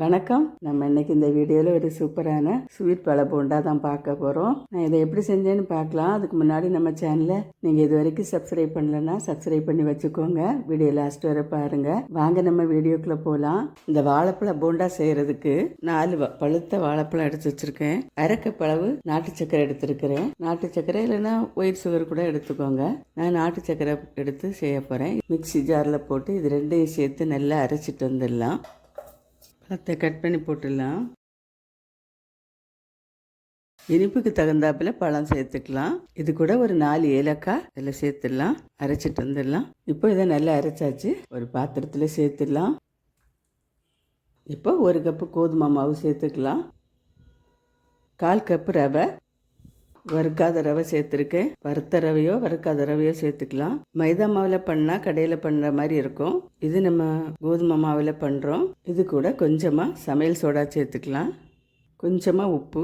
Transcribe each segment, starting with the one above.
வணக்கம். நம்ம இன்னைக்கு இந்த வீடியோவில் ஒரு சூப்பரான ஸ்வீட் பழ போண்டா தான் பார்க்க போகிறோம் நான் இதை எப்படி செஞ்சேன்னு பார்க்கலாம். அதுக்கு முன்னாடி நம்ம சேனலை நீங்கள் இது வரைக்கும் சப்ஸ்கிரைப் பண்ணலன்னா சப்ஸ்கிரைப் பண்ணி வச்சுக்கோங்க. வீடியோ லாஸ்ட் வரை பாருங்க. வாங்க நம்ம வீடியோக்குள்ளே போகலாம் இந்த வாழைப்பழ போண்டா செய்கிறதுக்கு நாலு வ- பழுத்த வாழைப்பழம் எடுத்து வச்சுருக்கேன். அரைக்கப் அளவு நாட்டு சக்கரை எடுத்துருக்கிறேன். நாட்டு சக்கரை இல்லைன்னா ஒயிட் சுகர் கூட எடுத்துக்கோங்க. நான் நாட்டு சக்கரை எடுத்து செய்ய போகிறேன் மிக்ஸி ஜாரில் போட்டு இது ரெண்டையும் சேர்த்து நல்லா அரைச்சிட்டு வந்துடலாம். பழத்தை கட் பண்ணி போட்டுடலாம். இனிப்புக்கு தகுந்தாப்புல பழம் சேர்த்துக்கலாம். இது கூட ஒரு நாலு ஏலக்காய் இதில் சேர்த்துடலாம். அரைச்சிட்டு வந்துடலாம். இப்போ இதை நல்லா அரைச்சாச்சு. ஒரு பாத்திரத்தில் சேர்த்துடலாம். இப்போ ஒரு கப்பு கோதுமை மாவு சேர்த்துக்கலாம். கால் கப்பு ரவை. வறுக்காத ரவை சேர்த்துருக்கேன். வறுத்த ரவையோ வறுக்காத ரவையோ சேர்த்துக்கலாம். மைதா மாவில் பண்ணால் கடையில் பண்ணுற மாதிரி இருக்கும். இது நம்ம கோதுமை மாவில் பண்ணுறோம் இது கூட கொஞ்சமாக சமையல் சோடா சேர்த்துக்கலாம். கொஞ்சமாக உப்பு.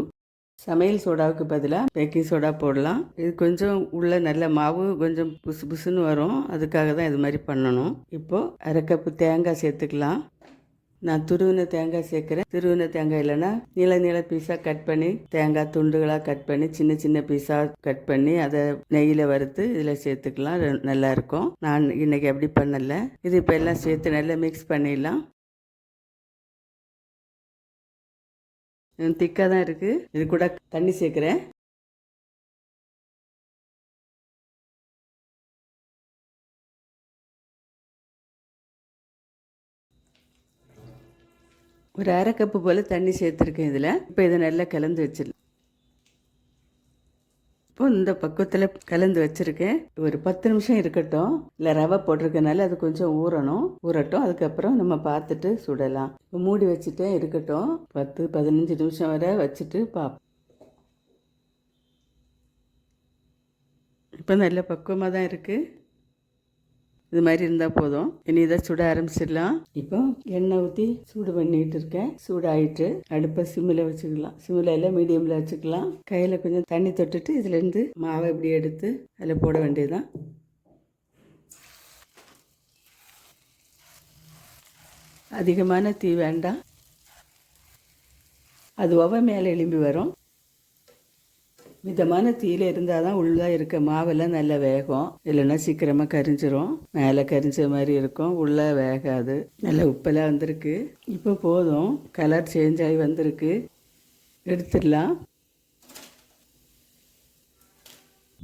சமையல் சோடாவுக்கு பதிலாக பேக்கிங் சோடா போடலாம். இது கொஞ்சம் உள்ள நல்ல மாவு கொஞ்சம் புசு புசுன்னு வரும். அதுக்காக தான் இது மாதிரி பண்ணணும். இப்போது அரை கப்பு தேங்காய் சேர்த்துக்கலாம். நான் துருவின தேங்காய் சேர்க்குறேன். துருவின தேங்காய் இல்லைன்னா நீள நீள பீஸாக கட் பண்ணி தேங்காய் துண்டுகளாக கட் பண்ணி சின்ன சின்ன பீஸாக கட் பண்ணி அதை நெய்யில் வறுத்து இதில் சேர்த்துக்கலாம். ரெ- நான் இன்னைக்கு அப்படி பண்ணலை. இது இப்போ எல்லாம் சேர்த்து நல்லா மிக்ஸ் பண்ணிடலாம். திக்காக தான் இருக்குது இது கூட தண்ணி சேர்க்குறேன். ஒரு அரை கப்பு போல் தண்ணி சேர்த்துருக்கேன் இதில். இப்போ இதை நல்லா கலந்து வச்சிடலாம். இப்போ இந்த பக்குவத்தில் கலந்து வச்சுருக்கேன். ஒரு பத்து நிமிஷம் இருக்கட்டும். இல்லை ரவை போட்டிருக்கனால அது கொஞ்சம் ஊறணும். ஊறட்டும். அதுக்கப்புறம் நம்ம பார்த்துட்டு சுடலாம். இப்போ மூடி வச்சுட்டே இருக்கட்டும். பத்து பதினஞ்சு நிமிஷம் வரை வச்சுட்டு பார்ப்போம். இப்போ நல்ல பக்குவமாக தான் இருக்குது இது மாதிரி இருந்தால் போதும். இனி இதை சுட ஆரம்பிச்சிடலாம். இப்போ எண்ணெய் ஊற்றி சூடு பண்ணிட்டு இருக்கேன். சூடாயிட்டு அடுப்பை சிம்மில் வச்சுக்கலாம். சிம்மில் எல்லாம் மீடியமில் வச்சுக்கலாம். கையில் கொஞ்சம் தண்ணி தொட்டுட்டு இதுலேருந்து மாவை இப்படி எடுத்து அதில் போட வேண்டியதுதான். அதிகமான தீ வேண்டாம். அது ஒவ்வொரு மேலே எலும்பி வரும். மிதமான தீயில இருந்தால் தான் உள்ளே இருக்க மாவெல்லாம் நல்லா வேகும். இல்லைன்னா சீக்கிரமாக கரிஞ்சிரும். மேலே கரிஞ்ச மாதிரி இருக்கும். உள்ளே வேகாது. நல்ல உப்பெல்லாம் வந்திருக்கு. இப்போ போதும். கலர் சேஞ்ச் ஆகி வந்திருக்கு. எடுத்துடலாம்.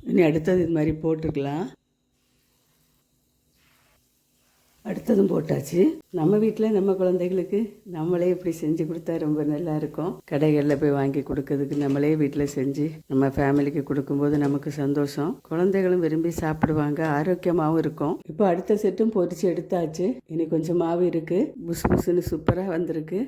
இனி அடுத்தது இது மாதிரி போட்டுக்கலாம். அடுத்ததும் போட்டாச்சு. நம்ம வீட்டில் நம்ம குழந்தைகளுக்கு நம்மளே இப்படி செஞ்சு கொடுத்தா ரொம்ப நல்லா இருக்கும் கடைகளில் போய் வாங்கி கொடுக்கறதுக்கு நம்மளே வீட்டில் செஞ்சு நம்ம ஃபேமிலிக்கு கொடுக்கும்போது நமக்கு சந்தோஷம். குழந்தைகளும் விரும்பி சாப்பிடுவாங்க ஆரோக்கியமாகவும் இருக்கும். இப்போ அடுத்த செட்டும் பொரிச்சு எடுத்தாச்சு. இனி கொஞ்சம் மாவு இருக்கு. புசு புசுன்னு சூப்பராக வந்திருக்கு.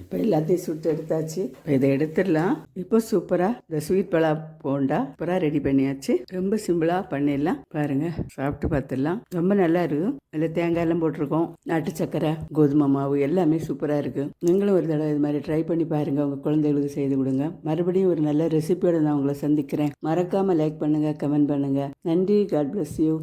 இப்போ எல்லாத்தையும் சுட்டு எடுத்தாச்சு. இப்போ இதை எடுத்துடலாம். இப்போ சூப்பராக இந்த ஸ்வீட் பழா போண்டா சூப்பராக ரெடி பண்ணியாச்சு. ரொம்ப சிம்பிளாக பண்ணிடலாம். பாருங்க சாப்பிட்டு பார்த்துடலாம். ரொம்ப நல்லா இருக்கும். அதில் தேங்காயெல்லாம் போட்டிருக்கோம். நாட்டு சக்கரை கோதுமை மாவு எல்லாமே சூப்பராக இருக்குது நீங்களும் ஒரு தடவை இது மாதிரி ட்ரை பண்ணி பாருங்கள் உங்கள் குழந்தைகளுக்கு செய்து கொடுங்க. மறுபடியும் ஒரு நல்ல ரெசிபியோட நான் உங்களை சந்திக்கிறேன். மறக்காமல் லைக் பண்ணுங்கள் கமெண்ட் பண்ணுங்கள் நன்றி. God bless you